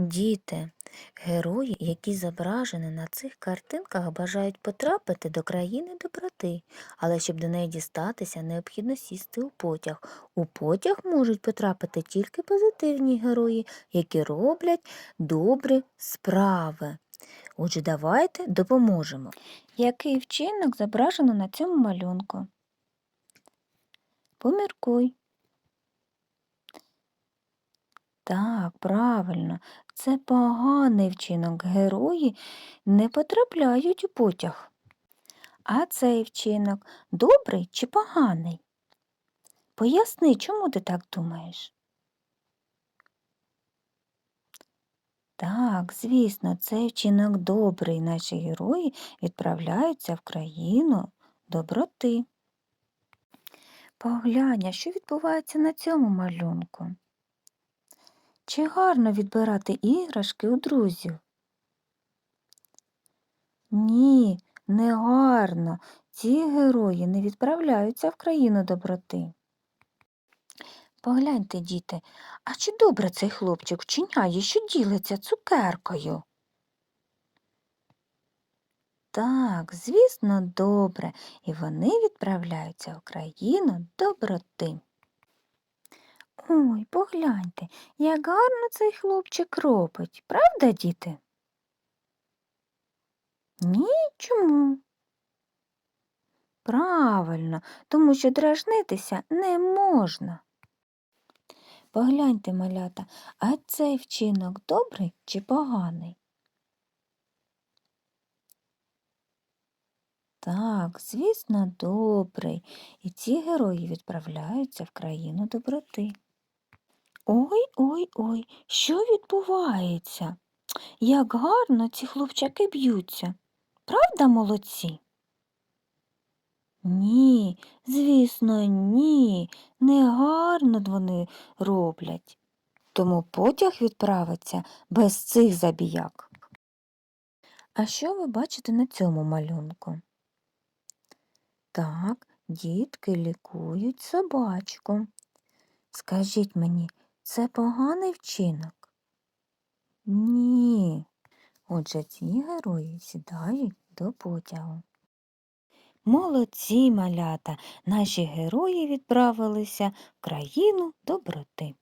Діти, герої, які зображені на цих картинках, бажають потрапити до країни доброти, але щоб до неї дістатися, необхідно сісти у потяг. У потяг можуть потрапити тільки позитивні герої, які роблять добрі справи. Отже, давайте допоможемо. Який вчинок зображено на цьому малюнку? Поміркуй. Так, правильно, це поганий вчинок. Герої не потрапляють у потяг. А цей вчинок добрий чи поганий? Поясни, чому ти так думаєш? Так, звісно, цей вчинок добрий. Наші герої відправляються в країну доброти. Поглянь, що відбувається на цьому малюнку? Чи гарно відбирати іграшки у друзів? Ні, не гарно. Ці герої не відправляються в країну доброти. Погляньте, діти, а чи добре цей хлопчик вчиняє, що ділиться цукеркою? Так, звісно, добре, і вони відправляються в країну доброти. Ой, погляньте, як гарно цей хлопчик робить, правда, діти? Ні, чому? Правильно, тому що дражнитися не можна. Погляньте, малята, а цей вчинок добрий чи поганий? Так, звісно, добрий. І ці герої відправляються в країну доброти. Ой, ой, ой, що відбувається? Як гарно ці хлопчаки б'ються. Правда, молодці? Ні, звісно, ні, негарно вони роблять. Тому потяг відправиться без цих забіяк. А що ви бачите на цьому малюнку? Так, дітки лікують собачку. Скажіть мені, це поганий вчинок? Ні. Отже, ці герої сідають до потягу. Молодці малята, наші герої відправилися в країну доброти.